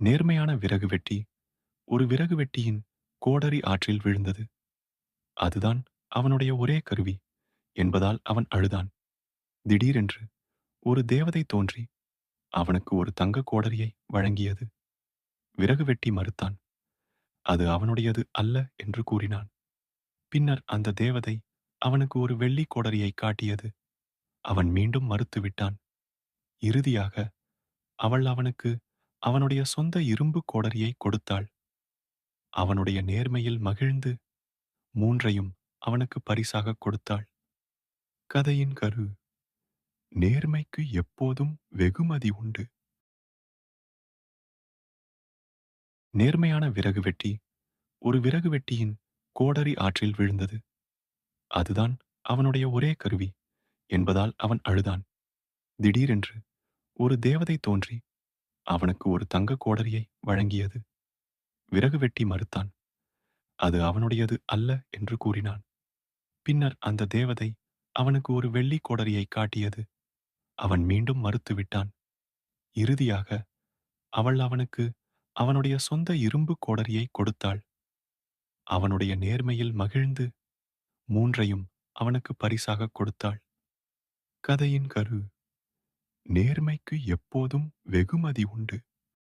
நேர்மையான விறகு வெட்டி ஒரு விறகு வெட்டியின் கோடரி ஆற்றில் விழுந்தது. அதுதான் அவனுடைய ஒரே கருவி என்பதால் அவன் அழுதான். திடீரென்று ஒரு தேவதை தோன்றி அவனுக்கு ஒரு தங்க கோடரியை வழங்கியது. விறகு வெட்டி மறுத்தான். அது அவனுடையது அல்ல என்று கூறினான். பின்னர் அந்த தேவதை அவனுக்கு ஒரு வெள்ளி கோடரியை காட்டியது. அவன் மீண்டும் மறுத்துவிட்டான். இறுதியாக அவள் அவனுக்கு அவனுடைய சொந்த இரும்பு கோடரியை கொடுத்தாள். அவனுடைய நேர்மையில் மகிழ்ந்து மூன்றையும் அவனுக்கு பரிசாக கொடுத்தாள். கதையின் கரு நேர்மைக்கு எப்போதும் வெகுமதி உண்டு. நேர்மையான விறகு வெட்டி ஒரு விறகு வெட்டியின் கோடரி ஆற்றில் விழுந்தது. அதுதான் அவனுடைய ஒரே கருவி என்பதால் அவன் அழுதான். திடீரென்று ஒரு தேவதை தோன்றி அவனுக்கு ஒரு தங்க கோடரியை வழங்கியது. விறகு வெட்டி மறுத்தான். அது அவனுடையது அல்ல என்று கூறினான். பின்னர் அந்த தேவதை அவனுக்கு ஒரு வெள்ளி கோடரியை காட்டியது. அவன் மீண்டும் மறுத்துவிட்டான் இறுதியாக அவள் அவனுக்கு அவனுடைய சொந்த இரும்பு கோடரியை கொடுத்தாள். அவனுடைய நேர்மையில் மகிழ்ந்து மூன்றையும் அவனுக்கு பரிசாக கொடுத்தாள். கதையின் கரு. நேர்மைக்கு எப்போதும் வெகுமதி உண்டு.